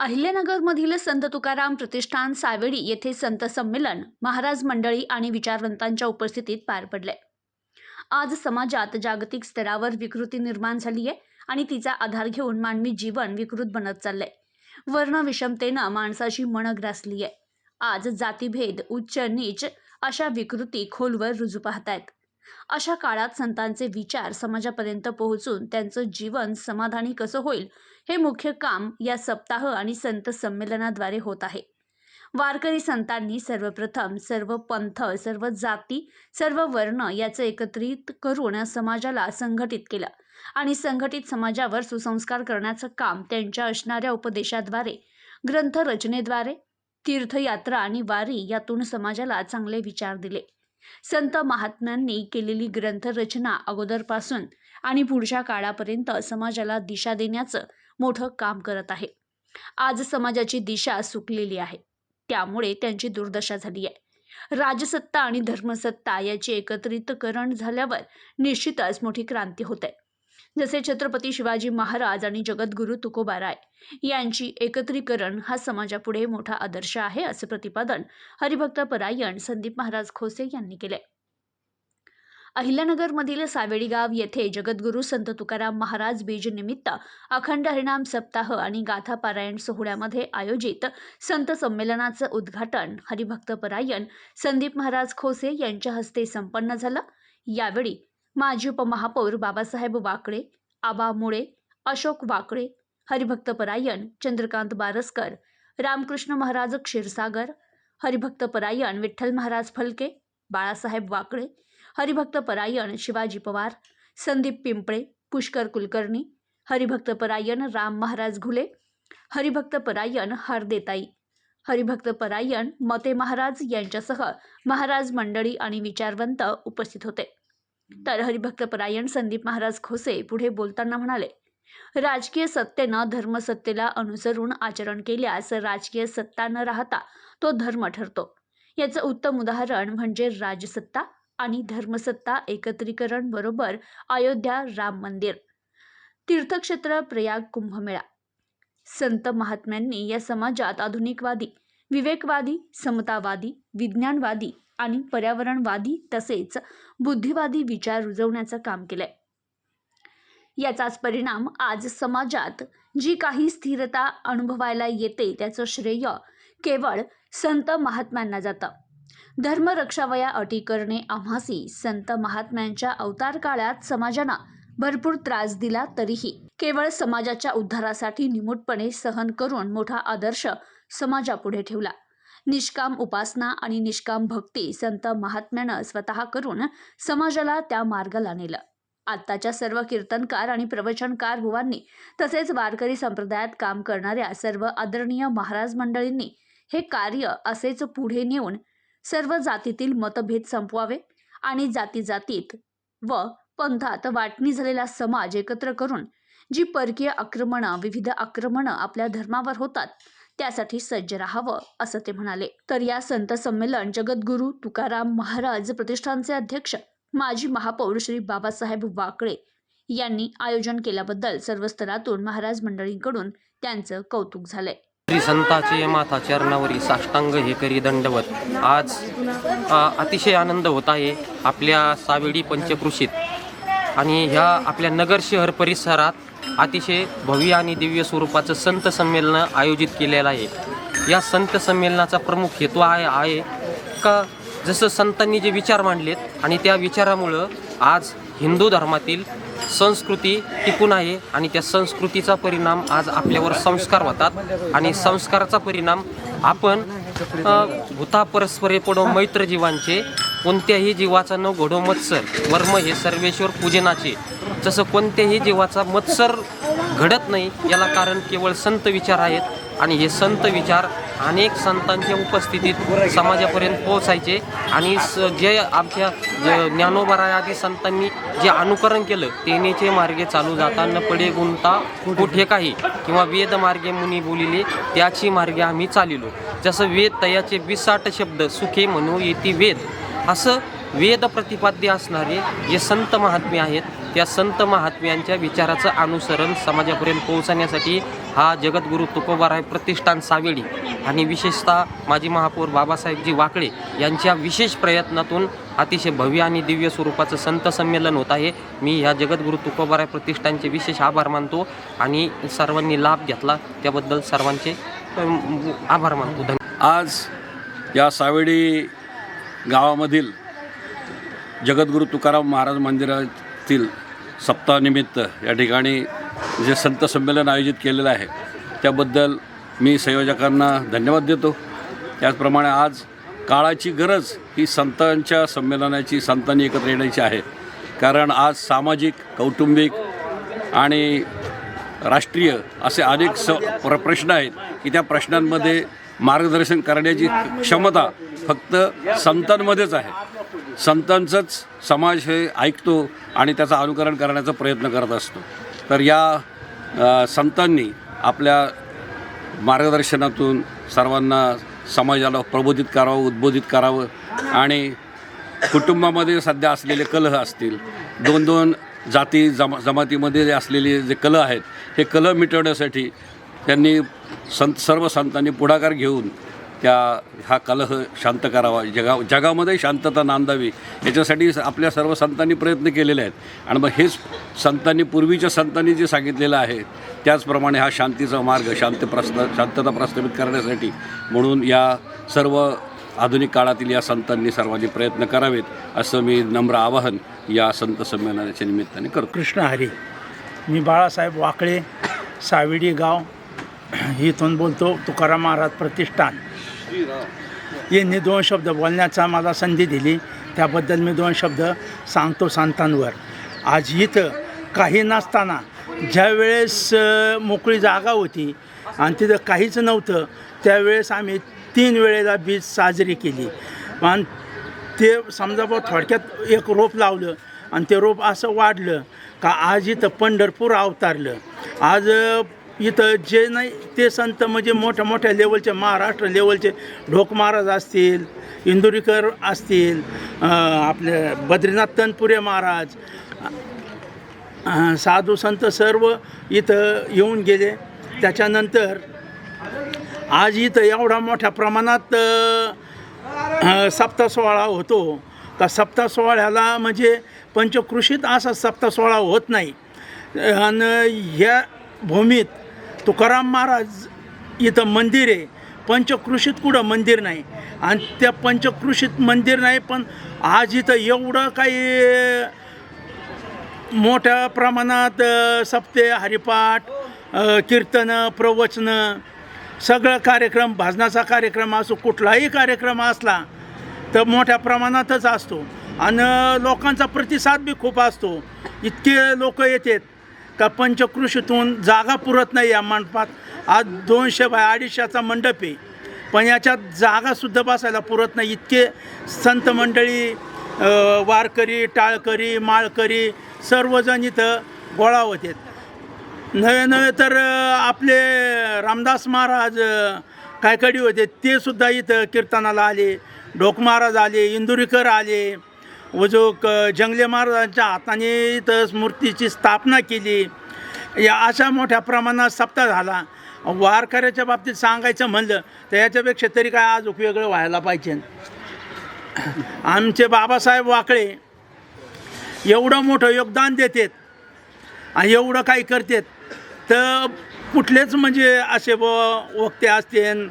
अहिल्यानगरमधील संत तुकाराम प्रतिष्ठान सावेडी येथे संत संमेलन महाराज मंडळी आणि विचारवंतांच्या उपस्थितीत पार पडले. आज समाजात जागतिक स्तरावर विकृती निर्माण झाली आहे आणि तिचा आधार घेऊन मानवी जीवन विकृत बनत चाललंय. वर्ण विषमतेनं माणसाची मन ग्रासली आहे आज जातीभेद उच्च नीच अशा विकृती खोलवर रुजू पाहतायत. अशा काळात संतांचे विचार समाजापर्यंत पोहोचून त्यांचं जीवन समाधानी कसं होईल हे मुख्य काम या सप्ताह आणि संत संमेलनाद्वारे होत आहे. वारकरी संतांनी सर्वप्रथम सर्व पंथ सर्व जाती सर्व वर्ण याचं एकत्रित करून समाजाला संघटित केलं आणि संघटित समाजावर सुसंस्कार करण्याचं काम त्यांच्या असणाऱ्या उपदेशाद्वारे ग्रंथ रचनेद्वारे तीर्थयात्रा आणि वारी यातून समाजाला चांगले विचार दिले. संत महात्म्यांनी केलेली ग्रंथरचना अगोदरपासून आणि पुढच्या काळापर्यंत समाजाला दिशा देण्याचं मोठं काम करत आहे. आज समाजाची दिशा सुकलेली आहे. त्यामुळे त्यांची दुर्दशा झाली आहे. राजसत्ता आणि धर्मसत्ता याचे एकत्रितकरण झाल्यावर निश्चितच मोठी क्रांती होत. आहे जसे छत्रपती शिवाजी महाराज आणि जगद्गुरू तुकोबाराय यांची एकत्रीकरण हा समाजापुढे मोठा आदर्श आहे असे प्रतिपादन हरिभक्त परायण संदीप महाराज खोसे यांनी केले. अहिल्यानगरमधील सावेडीगाव येथे जगद्गुरू संत तुकाराम महाराज बीज निमित्त अखंड हरिनाम सप्ताह आणि गाथा पारायण सोहळ्यामध्ये आयोजित संत संमेलनाचं उद्घाटन हरिभक्त परायण संदीप महाराज खोसे यांच्या हस्ते संपन्न झालं. यावेळी माजी उपमहापौर बाबासाहेब वाकळे आबा मुळे अशोक वाकळे हरिभक्त परायण चंद्रकांत बारसकर रामकृष्ण महाराज क्षीरसागर हरिभक्त परायण विठ्ठल महाराज फलके बाळासाहेब वाकळे हरिभक्त परायण शिवाजी पवार संदीप पिंपळे पुष्कर कुलकर्णी हरिभक्त परायण राम महाराज घुले हरिभक्त परायण हरिभक्तपरायण हरिभक्त परायण मते महाराज यांच्यासह महाराज मंडळी आणि विचारवंत उपस्थित होते. तर हरिभक्त परायण संदीप महाराज खोसे पुढे बोलताना म्हणाले राजकीय सत्तेनं धर्मसत्तेला अनुसरून आचरण केल्यास राजकीय सत्ता न राहता तो धर्म ठरतो. याचं उत्तम उदाहरण म्हणजे राजसत्ता आणि धर्मसत्ता एकत्रीकरण बरोबर अयोध्या राम मंदिर. तीर्थक्षेत्र प्रयाग कुंभमेळा. संत महात्म्यांनी या समाजात आधुनिकवादी विवेकवादी समतावादी विज्ञानवादी आणि पर्यावरणवादी तसेच बुद्धिवादी विचार रुजवण्याचं काम केलंय. याचाच परिणाम आज समाजात जी काही स्थिरता अनुभवायला येते त्याचं श्रेय केवळ संत महात्म्यांना जातं. धर्मरक्षावया अटी करणे आम्हासी संत महात्म्यांच्या अवतार काळात समाजांना भरपूर त्रास दिला तरीही केवळ समाजाच्या उद्धारासाठी निमूटपणे सहन करून मोठा आदर्श समाजापुढे ठेवला. निष्काम उपासना आणि निष्काम भक्ती संत महात्म्यानं स्वतः करून समाजाला त्या मार्गाला नेलं. आत्ताच्या सर्व कीर्तनकार आणि प्रवचनकार बुवांनी तसेच वारकरी संप्रदायात काम करणाऱ्या सर्व आदरणीय महाराज मंडळींनी हे कार्य असेच पुढे नेऊन सर्व जातीतील मतभेद संपवावे आणि जाती जातीत व पंथात वाटणी झालेला समाज एकत्र करून जी परकीय आक्रमणं विविध आक्रमणं आपल्या धर्मावर होतात त्यासाठी सज्ज राहावं असं ते म्हणाले. तर या संत संमेलन जगद्गुरू तुकाराम महाराज प्रतिष्ठानचे अध्यक्ष माजी महापौर श्री बाबासाहेब वाकळे यांनी आयोजन केल्याबद्दल सर्व स्तरातून महाराज मंडळींकडून त्यांचं कौतुक झालंय. श्री संताचे माथा चरणावरी साष्टांग हे करी दंडवत. आज अतिशय आनंद होत आहे आपल्या सावेडी पंचकृषीत. आणि ह्या आपल्या नगर शहर परिसरात अतिशय भव्य आणि दिव्य स्वरूपाचं संत संमेलन आयोजित केलेलं आहे. या संत संमेलनाचा प्रमुख हेतू आहे आहे का जसं संतांनी जे विचार मांडलेत आणि त्या विचारामुळं आज हिंदू धर्मातील संस्कृती टिकून आहे आणि त्या संस्कृतीचा परिणाम आज आपल्यावर संस्कार होतात आणि संस्काराचा परिणाम आपण भूता परस्परे पडो मैत्र जीवांचे कोणत्याही जीवाचा न घडो मत्सर वर्म हे सर्वेश्वर पूजनाचे जसं कोणत्याही जीवाचा मत्सर घडत नाही याला कारण केवळ संत विचार आहेत आणि हे संत विचार अनेक संतांच्या उपस्थितीत समाजापर्यंत पोहोचायचे आणि स जे आमच्या ज्ञानोबरायादी संतांनी जे अनुकरण केलं तेनेचे मार्गे चालू जाताना पडे गुंता कुठे काही किंवा वेद मार्गे मुनी बोलिले त्याची मार्गे आम्ही चालिलो. जसं वेद तयाचे बिसाट शब्द सुखे म्हणू येती वेद. असं वेद प्रतिपाद्य असणारे जे संत महात्मे आहेत त्या संत महात्म्यांच्या विचाराचं अनुसरण समाजापर्यंत पोहोचण्यासाठी हा जगद्गुरू तुकोबाराय प्रतिष्ठान सावेडी आणि विशेषतः माजी महापौर बाबासाहेबजी वाकळे यांच्या विशेष प्रयत्नातून अतिशय भव्य आणि दिव्य स्वरूपाचं संत संमेलन होत आहे. मी ह्या जगद्गुरू तुकोबाराय प्रतिष्ठानचे विशेष आभार मानतो आणि सर्वांनी लाभ घेतला. त्याबद्दल सर्वांचे आभार मानतो. धन्यवाद. आज या सावेडी गावामधील जगद्गुरू तुकाराम महाराज मंदिरातील सप्ताहानिमित्त या ठिकाणी जे संत संमेलन आयोजित केलेलं आहे त्याबद्दल मी संयोजकांना धन्यवाद देतो. त्याचप्रमाणे आज काळाची गरज ही संतांच्या संमेलनाची संतांनी एकत्र येण्याची आहे. कारण आज सामाजिक कौटुंबिक आणि राष्ट्रीय असे अनेक स प्र प्रश्न आहेत की त्या प्रश्नांमध्ये मार्गदर्शन करण्याची क्षमता फक्त संतांमध्येच आहे. संतांचंच समाज हे ऐकतो आणि त्याचं अनुकरण करण्याचा प्रयत्न करत असतो. तर या संतांनी आपल्या मार्गदर्शनातून सर्वांना समाजाला प्रबोधित करावं उद्बोधित करावं आणि कुटुंबामध्ये सध्या असलेले कलह असतील दोन दोन जाती जमा जमातीमध्ये जे असलेले जे कलह आहेत हे कलह मिटवण्यासाठी त्यांनी संत सर्व संतांनी पुढाकार घेऊन त्या हा कलह शांत करावा. जगा जगामध्ये शांतता नांदावी. याच्यासाठी आपल्या सर्व संतांनी प्रयत्न केलेले आहेत. आणि मग हेच संतांनी पूर्वीच्या संतांनी जे सांगितलेलं आहे त्याचप्रमाणे हा शांतीचा मार्ग शांती प्रस्ता शांतता प्रस्थापित करण्यासाठी म्हणून या सर्व आधुनिक काळातील या संतांनी सर्वांनी प्रयत्न करावेत असं मी नम्र आवाहन या संत संमेलनाच्या निमित्ताने करतो. कृष्ण हरी. मी बाळासाहेब वाकळे सावेडी गाव इथून बोलतो तुकाराम महाराज प्रतिष्ठान. यांनी दोन शब्द बोलण्याचा मला संधी दिली. त्याबद्दल मी दोन शब्द सांगतो संतांवर. आज इथं काही नसताना ज्यावेळेस मोकळी जागा होती आणि तिथं काहीच नव्हतं त्यावेळेस आम्ही तीन वेळेला बीज साजरी केली. आणि ते समजा बा थोडक्यात एक रोप लावलं आणि ते रोप असं वाढलं का आज इथं पंढरपूर अवतारलं. आज इथं जे नाही ते संत म्हणजे मोठ्या मोठ्या लेवलचे महाराष्ट्र लेवलचे ढोक महाराज असतील इंदुरीकर असतील आपले बद्रीनाथ तनपुरे महाराज साधू संत सर्व इथं येऊन गेले. त्याच्यानंतर आज इथं एवढा मोठ्या प्रमाणात अ, सप्ता सोहळा होतो. का सप्ता सोहळ्याला म्हणजे पंचकृषीत असा सप्ता सोहळा होत नाही. आणि ह्या भूमीत तुकाराम महाराज इथं मंदिर आहे. पंचकृषीत कुठं मंदिर नाही. आणि त्या पंचकृषीत मंदिर नाही पण आज इथं एवढं काही मोठ्या प्रमाणात सप्ते हरिपाठ कीर्तन कीर्तनं प्रवचनं सगळं कार्यक्रम भजनाचा कार्यक्रम असो कुठलाही कार्यक्रम असला तर मोठ्या प्रमाणातच असतो. आणि लोकांचा प्रतिसाद बी खूप असतो. इतके लोक येतात. का पंचकृषीतून जागा पुरत नाही या मंडपात? आज दोनशे बाय अडीचशेचा मंडप आहे. पण याच्यात जागासुद्धा बसायला पुरत नाही. इतके संत मंडळी वारकरी टाळकरी माळकरी सर्वजण इथं गोळा होते नवे नवे तर आपले रामदास महाराज कायकडी होते ते सुद्धा इथं कीर्तनाला आले. ढोक महाराज आले इंदुरीकर आले. वजोक जंगले महाराजांच्या हाताने तर मूर्तीची स्थापना केली. या अशा मोठ्या प्रमाणात सप्ताह झाला. वारकऱ्याच्या बाबतीत सांगायचं म्हणलं तर याच्यापेक्षा तरी काय आज वेगळं व्हायला पाहिजे. आमचे बाबासाहेब वाकळे एवढं मोठं योगदान देतात आणि एवढं काही करतात. तर कुठलेच म्हणजे असे ब वक्ते असतील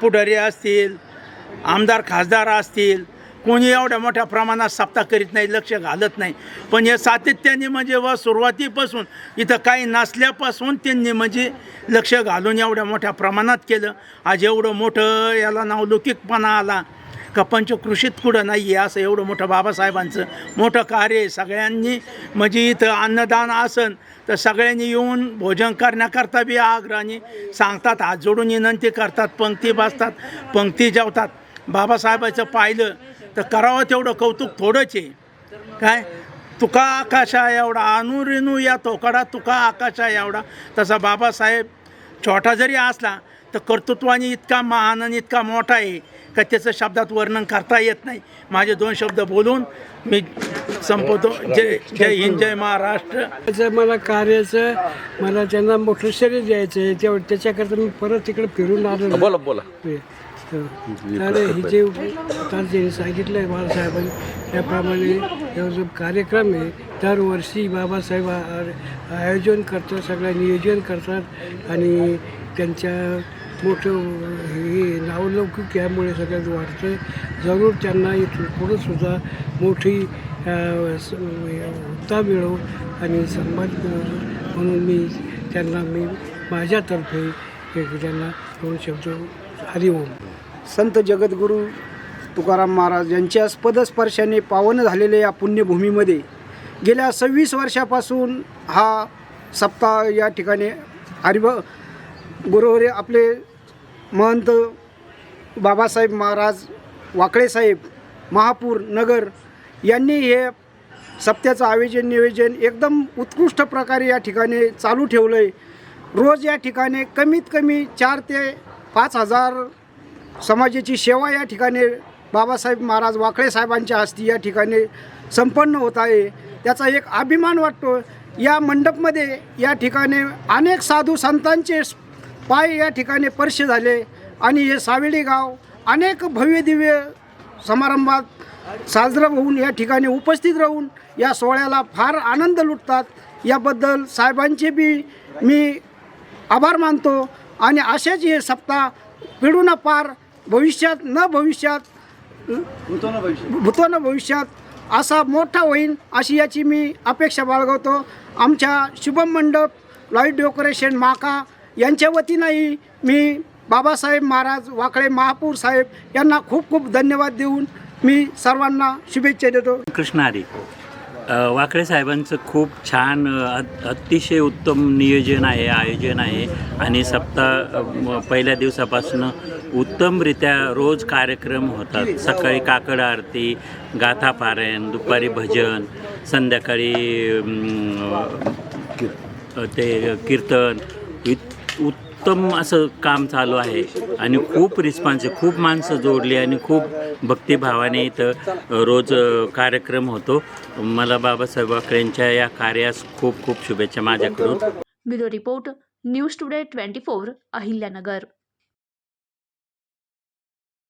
पुढारी असतील आमदार खासदार असतील कोणी एवढ्या मोठ्या प्रमाणात सप्ताह करीत नाही लक्ष घालत नाही. पण हे सातत्याने म्हणजे व सुरुवातीपासून इथं काही नसल्यापासून त्यांनी म्हणजे लक्ष घालून एवढ्या मोठ्या प्रमाणात केलं. आज एवढं मोठं याला नावलौकिकपणा आला का पंचकृषीत कुठं नाही आहे असं एवढं मोठं बाबासाहेबांचं मोठं कार्य आहे. सगळ्यांनी म्हणजे इथं अन्नदान असन तर सगळ्यांनी येऊन भोजन करण्याकरता बी आग्रहाने सांगतात हात जोडून विनंती करतात पंक्ती बसतात पंक्ती जेवतात. बाबासाहेबाचं पाहिलं तर करावं तेवढं कौतुक थोडंच आहे. काय? तुका आकाशा एवढा अनुरेणू या तोकडा तुका आकाशा एवढा. तसा बाबासाहेब छोटा जरी असला तर कर्तृत्वाने इतका महान आणि इतका मोठा आहे का त्याचं शब्दात वर्णन करता येत नाही. माझे दोन शब्द बोलून मी संपवतो. जय जय हिंद जय महाराष्ट्र. त्याचं मला कार्याचं मला त्यांना मोठं शरीर द्यायचं आहे तेव्हा त्याच्याकरता मी परत तिकडे फिरून आलो. बोला बोला. तर हे जे सांगितलं आहे बाळासाहेबांनी त्याप्रमाणे हे जो कार्यक्रम आहे दरवर्षी बाबासाहेब आयोजन करतात सगळं नियोजन करतात आणि त्यांच्या मोठं हे नावलौकिक यामुळे सगळ्यात वाढतं जरूर त्यांना इथून पुढं सुद्धा मोठी अ, स- हुद्दा मिळो आणि सन्मान म्हणून मी त्यांना मी माझ्यातर्फे त्यांना दोन शब्द हरिओम संत जगद्गुरू तुकाराम महाराज यांच्या पदस्पर्शाने पावन झालेल्या या पुण्यभूमीमध्ये गेल्या सव्वीस वर्षापासून हा सप्ताह या ठिकाणी हरिभ गुरुवरे आपले महंत बाबासाहेब महाराज वाकळेसाहेब महापूर नगर यांनी हे सप्त्याचं आयोजन नियोजन एकदम उत्कृष्ट प्रकारे या ठिकाणी चालू ठेवलं आहे रोज या ठिकाणी कमीत कमी चार ते पाच हजार समाजाची सेवा या ठिकाणी बाबासाहेब महाराज वाकळे साहेबांच्या हस्ती या ठिकाणी संपन्न होत आहे. त्याचा एक अभिमान वाटतो. या मंडपमध्ये या ठिकाणी अनेक साधू संतांचे पाय या ठिकाणी स्पर्श झाले आणि हे सावेडी गाव अनेक भव्य दिव्य समारंभात साजरं होऊन या ठिकाणी उपस्थित राहून या सोहळ्याला फार आनंद लुटतात. याबद्दल साहेबांचे बी मी आभार मानतो. आणि असेच हे सप्ताह पिढून पार भविष्यात न भविष्यात भूतोन भविष्यात असा मोठा होईल अशी याची मी अपेक्षा बाळगवतो आमच्या शुभम मंडप लाइट डेकोरेशन माका यांच्या वतीनंही मी बाबासाहेब महाराज वाकळे महापूर साहेब यांना खूप खूप धन्यवाद देऊन मी सर्वांना शुभेच्छा देतो. कृष्ण हरी अ, वाकळे साहेबांचं खूप छान अतिशय उत्तम नियोजन आहे आयोजन आहे. आणि सप्ताह पहिल्या दिवसापासून उत्तमरित्या रोज कार्यक्रम होतात. सकाळी काकड आरती गाथा पारायण दुपारी भजन संध्याकाळी ते कीर्तन इत- उत्तम असं काम चालू आहे. आणि खूप रिस्पॉन्स आहे खूप माणसं जोडली आणि खूप भक्तिभावाने इथं रोज कार्यक्रम होतो. मला बाबासाहेब वाकळेंच्या या कार्यास खूप खूप शुभेच्छा माझ्याकडून. Bureau report news today twenty four Ahilyanagar.